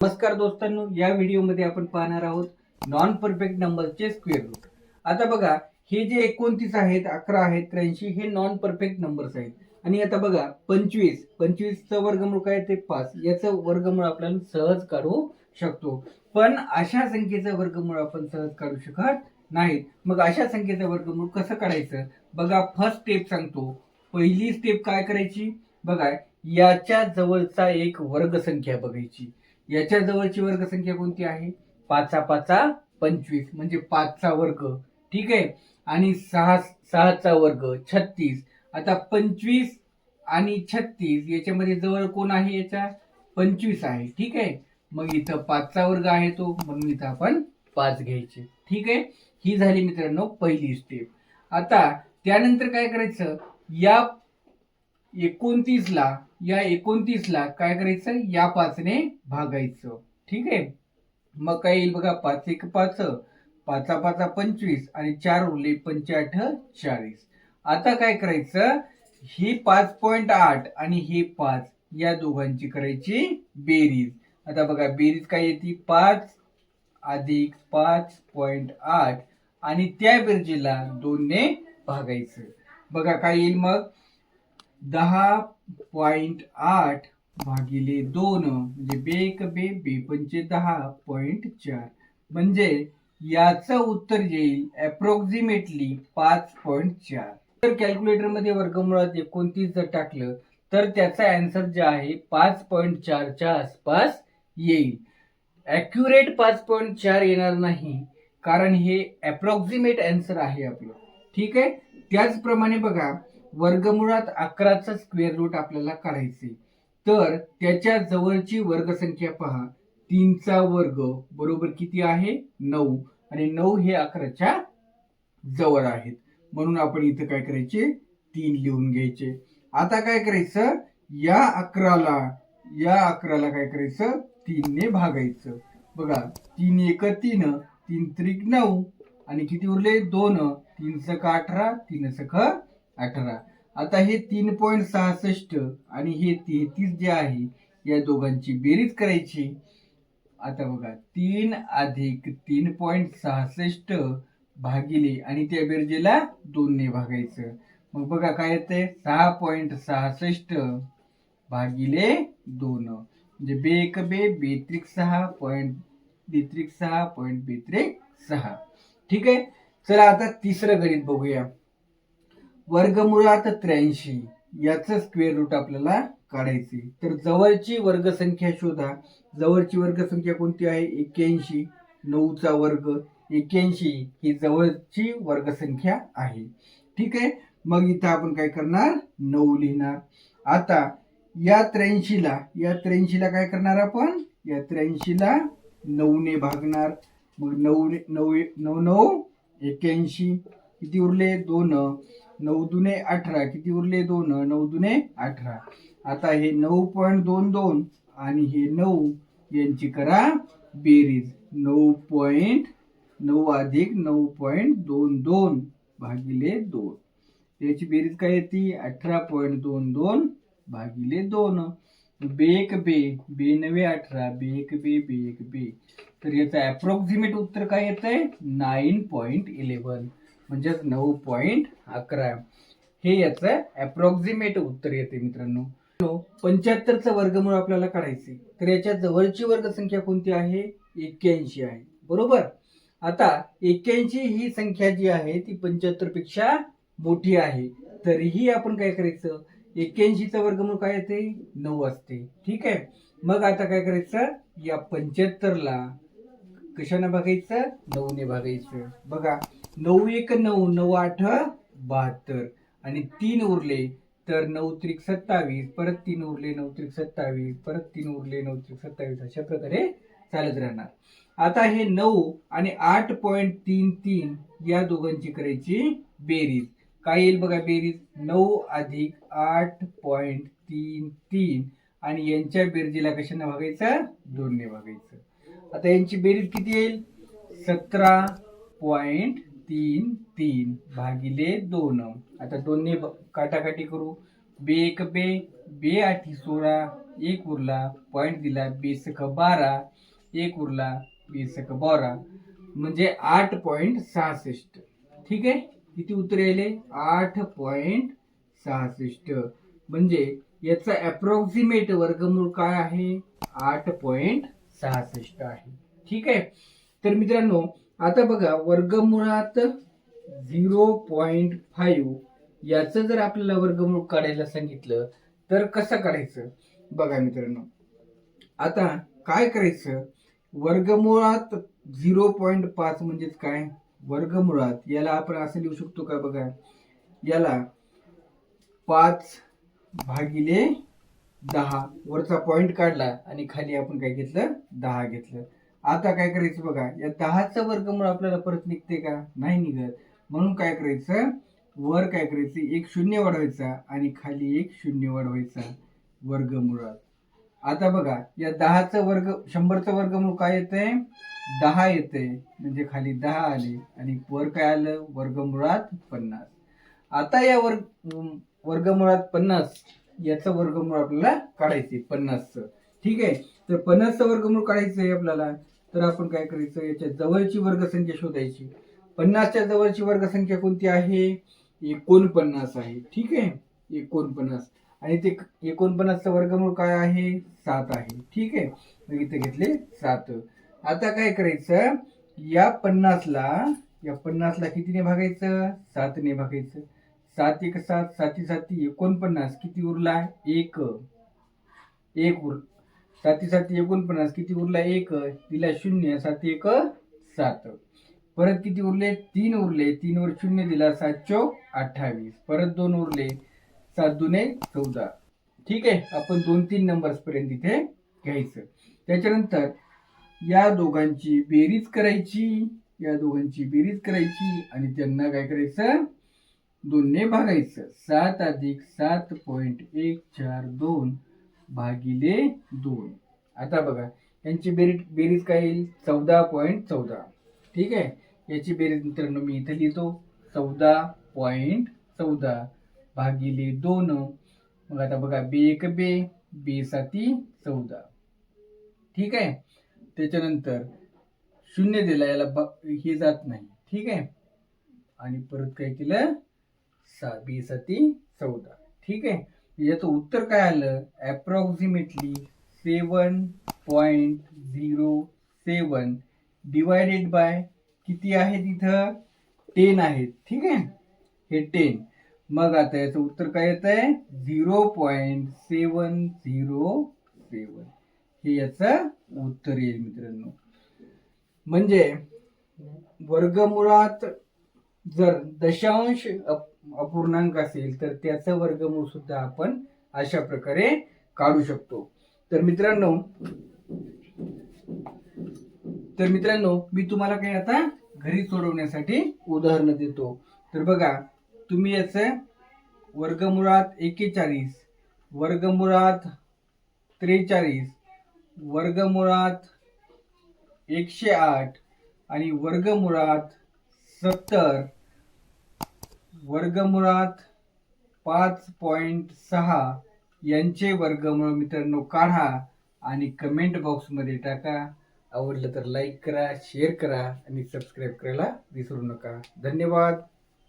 नमस्कार दोस्तांनो या व्हिडिओमध्ये आपण पाहणार आहोत नॉन परफेक्ट नंबरचे स्क्वेअर रूट आता बघा हे जे एकोणतीस आहेत अकरा आहेत त्र्याऐंशी हे नॉन परफेक्ट नंबर्स आहेत. आणि आता बघा पंचवीस. पंचवीसचं वर्गमूळ काय ते पाच. याचं वर्गमूळ आपण सहज काढू शकतो. पण अशा संख्येचं वर्गमूळ आपण सहज काढू शकत नाहीत मग अशा संख्येचं वर्गमूळ कसं काढायचं? बघा फर्स्ट स्टेप सांगतो. पहिली स्टेप काय करायची? बघा याच्या जवळचा एक वर्गसंख्या बघायची. याच्या जवळची वर्गसंख्या कोणती आहे? पाचा पाचा पंचवीस. म्हणजे पाचचा वर्ग. ठीक आहे? आणि सहा सहाचा वर्ग छत्तीस. आता पंचवीस आणि छत्तीस याच्यामध्ये जवळ कोण आहे याच्या पंचवीस आहे. ठीक आहे? मग इथं पाचचा वर्ग आहे तो. म्हणून इथं आपण पाच घ्यायचे. ठीक आहे? ही झाली मित्रांनो पहिली स्टेप आता त्यानंतर काय करायचं? या एकोणतीसला या एकोणतीसला काय करायचं? या पाचने भागायचं. ठीक आहे? मग काय येईल बघा पाच एक पाच पाचा पाचा पंचवीस आणि चार उरले पंचाठ चाळीस. आता काय करायचं? ही पाच पॉइंट आठ आणि हे पाच या दोघांची करायची बेरीज. आता बघा बेरीज काय येते? पाच अधिक पाच पॉइंट आठ आणि त्या बेरजेला दोनने भागायचं. बघा काय येईल मग? दहा पॉइंट आठ भागिले दोन म्हणजे बे एक बे बे पंचे दहा पॉइंट चार. म्हणजे याचं उत्तर येईल अप्रॉक्सिमेटली पाच पॉइंट चार. तर कॅल्क्युलेटरमध्ये वर्गमुळात एकोणतीस जर टाकलं तर त्याचा अँसर जे आहे पाच पॉईंट चारच्या आसपास येईल. ॲक्युरेट पाच पॉईंट चार येणार नाही कारण हे अप्रॉक्सिमेट अँसर आहे आपलं. ठीक आहे? त्याचप्रमाणे बघा वर्गमुळात अकराचा स्क्वेअर रूट आपल्याला काढायचे. तर त्याच्या जवळची वर्गसंख्या पहा. तीनचा वर्ग बरोबर किती आहे? नऊ. आणि नऊ हे अकराच्या जवळ आहेत. म्हणून आपण इथं काय करायचे? तीन लिहून घ्यायचे. आता काय करायचं? या अकराला या अकराला काय करायचं? तीनने भागायचं. बघा तीन एक तीन तीन त्रिक नऊ. आणि किती उरले? दोन. तीन सख अठरा तीन सख अठरा. आता हे तीन पॉईंट सहासष्ट आणि हे तेहतीस जे आहे या दोघांची बेरीज करायची. आता बघा तीन अधिक तीन पॉईंट सहासष्ट भागिले आणि त्या बेरजेला दोनने भागायचं. मग बघा काय येतंय? सहा पॉईंट सहासष्ट भागिले दोन. म्हणजे बे एक बे बेत्रिक सहा पॉईंट बेत्रिक सहा पॉईंट बेत्रिक सहा. ठीक आहे? चला आता तिसरं गणित बघूया. वर्गमुळात त्र्याऐंशी. याचं स्क्वेअर रूट आपल्याला काढायचे. तर जवळची वर्गसंख्या शोधा. जवळची वर्गसंख्या कोणती आहे? एक्क्याऐंशी. नऊचा वर्ग. एक्क्याऐंशी ही जवळची वर्गसंख्या आहे. ठीक आहे? मग इथं आपण काय करणार? नऊ लिहिणार. आता या त्र्याऐंशीला या त्र्याऐंशीला काय करणार आपण? या त्र्याऐंशीला नऊने भागणार. मग नऊ नऊ नऊ नऊ एक्क्याऐंशी. किती उरले? दोन. नऊ दुने अठरा. किती उरले? दोन. नऊ दुने अठरा. आता हे नऊ पॉईंट दोन दोन आणि हे नऊ यांची करा बेरीज. नऊ पॉईंट नऊ अधिक नऊ पॉईंट दोन दोन भागिले दोन. याची बेरीज काय येते? अठरा पॉईंट दोन दोन भागिले दोन. बे एक बे. बे नवे अठरा. बे एक बे बे एक बे. तर याचं अप्रॉक्सिमेट उत्तर काय येत आहे नाईन पॉईंट इलेव्हन म्हणजेच नऊ पॉईंट अकरा. हे याचं अप्रॉक्सिमेट उत्तर येते मित्रांनो. पंच्याहत्तरचं वर्गमूळ आपल्याला काढायचे तर याच्या जवळची वर्गसंख्या कोणती आहे? एक्क्याऐंशी आहे. बरोबर? आता एक्क्याऐंशी ही संख्या जी आहे ती पंच्याहत्तरपेक्षा मोठी आहे. तरीही आपण काय करायचं? एक्क्याऐंशीचा वर्गमूळ काय येते? नऊ असते. ठीक आहे? मग आता काय करायचं? या पंच्याहत्तरला कशाने भागायचं नऊने भागायचं बघा नऊ एक नऊ नऊ आठ बहात्तर. आणि तीन उरले तर नऊ त्रिक सत्तावीस परत तीन उरले नऊ त्रिक सत्तावीस परत तीन उरले नऊ त्रिक सत्तावीस अशा प्रकारे चालत राहणार. आता हे नऊ आणि आठ पॉईंट तीन तीन या दोघांची करायची बेरीज. काय येईल बघा बेरीज? नऊ अधिक आठ पॉईंट तीन तीन. आणि यांच्या बेरजीला कशाने भागायचं दोनने भागायचं आता यांची बेरीज किती येईल? सतरा पॉइंट तीन तीन भागिले दोन. आता दोन्ही ब- काटाकाटी करू. बे एक बे बे आठी सोळा एक उरला पॉईंट दिला बेसक बारा एक उरला बेसक बारा. म्हणजे आठ पॉईंट सहासष्ट. ठीक आहे? किती उत्तर यायले? आठ पॉईंट सहासष्ट. म्हणजे याचा अप्रॉक्सिमेट वर्गमूळ काय आहे? आठ पॉईंट सहासष्ट आहे. ठीक आहे? तर मित्रांनो आता बघा वर्गमुळात झिरो पॉईंट फाईव्ह याचं जर आपल्याला वर्गमूळ काढायला सांगितलं तर कसं काढायचं? बघा मित्रांनो. आता काय करायचं? वर्गमुळात झिरो पॉईंट पाच म्हणजेच काय? वर्गमुळात. याला आपण असं लिहू शकतो का बघा? याला पाच भागिले दहा. वरचा पॉइंट काढला आणि खाली आपण काय घेतलं? दहा घेतलं. आता काय करायचं बघा या दहाचं वर्गमूळ आपल्याला परत निघते का? नाही निघत. म्हणून काय करायचं? वर काय करायचं? एक शून्य वाढवायचा आणि खाली एक शून्य वाढवायचा वर्गमुळात. आता बघा या दहाचं वर्ग शंभरचं वर्गमूळ काय येतंय? दहा येते म्हणजे खाली दहा आले आणि वर काय आलं? वर्गमुळात पन्नास. आता या वर्ग वर्गमुळात पन्नास याचं वर्गमूळ आपल्याला काढायचे पन्नासचं. ठीक? आहे तर पन्नासचं वर्गमूळ काढायचं आहे आपल्याला. तर आपण काय करायचं? याच्या जवळची वर्गसंख्या शोधायची. पन्नासच्या जवळची वर्गसंख्या कोणती आहे? एकोणपन्नास आहे. ठीक? आहे एकोणपन्नास. आणि ते एकोणपन्नासचं वर्गमूळ काय आहे? सात आहे. ठीक? आहे मग इथे घेतले सात. आता काय करायचं? या पन्नासला या पन्नासला कितीने भागायचं? सातने भागायचं. सात एक सात साती साती एकोणपन्नास. किती उरला? एक. एक उर साती साती एकोणपन्नास. किती उरला? एक. दिला शून्य. सात एक सात. परत किती उरले? तीन उरले. तीन वर शून्य दिला सात चौक अठ्ठावीस. परत दोन उरले सात दुने चौदा. ठीक आहे? आपण दोन तीन नंबर्स पर्यंत इथे घ्यायचं. त्याच्यानंतर या दोघांची बेरीज करायची. या दोघांची बेरीज करायची. आणि त्यांना काय करायचं? दोनने भागायचं सात अधिक सात पॉईंट एक चार दोन भागिले दोन. आता बघा यांची बेरीज बेरीज काय येईल? चौदा पॉईंट चौदा. ठीक आहे? याची बेरीज मित्रांनो मी इथे लिहितो. चौदा पॉईंट चौदा भागिले दोन. मग आता बघा बे एक बे बे साती चौदा. ठीक आहे? त्याच्यानंतर शून्य दिला याला ब- हे जात नाही. ठीक आहे? आणि परत काय केलं? सा बी साती चौदा. ठीक? आहे याचं उत्तर काय आलं? Approximately seven point zero seven divided by किती आहे तिथं? टेन आहेत ठीक? आहे हे टेन मग आता याचं उत्तर काय येत आहे zero point seven zero seven हे याचं उत्तर येईल मित्रांनो. म्हणजे वर्गमुळात जर दशांश अप- अपूर्णांक असेल तर त्याचं वर्गमूळ सुद्धा आपण अशा प्रकारे काढू शकतो. तर मित्रांनो तर मित्रांनो मी तुम्हाला काही आता घरी सोडवण्यासाठी उदाहरणं देतो. तर बघा तुम्ही याचं वर्गमुळात एकेचाळीस वर्गमुळात त्रेचाळीस वर्गमुळात एकशे आठ आणि वर्गमुळात सत्तर वर्गमुळात पाच पॉईंट सहा यांचे वर्गमूळ मित्रांनो काढा आणि कमेंट बॉक्समध्ये टाका. आवडलं तर लाईक करा शेअर करा आणि सबस्क्राईब करायला विसरू नका. धन्यवाद.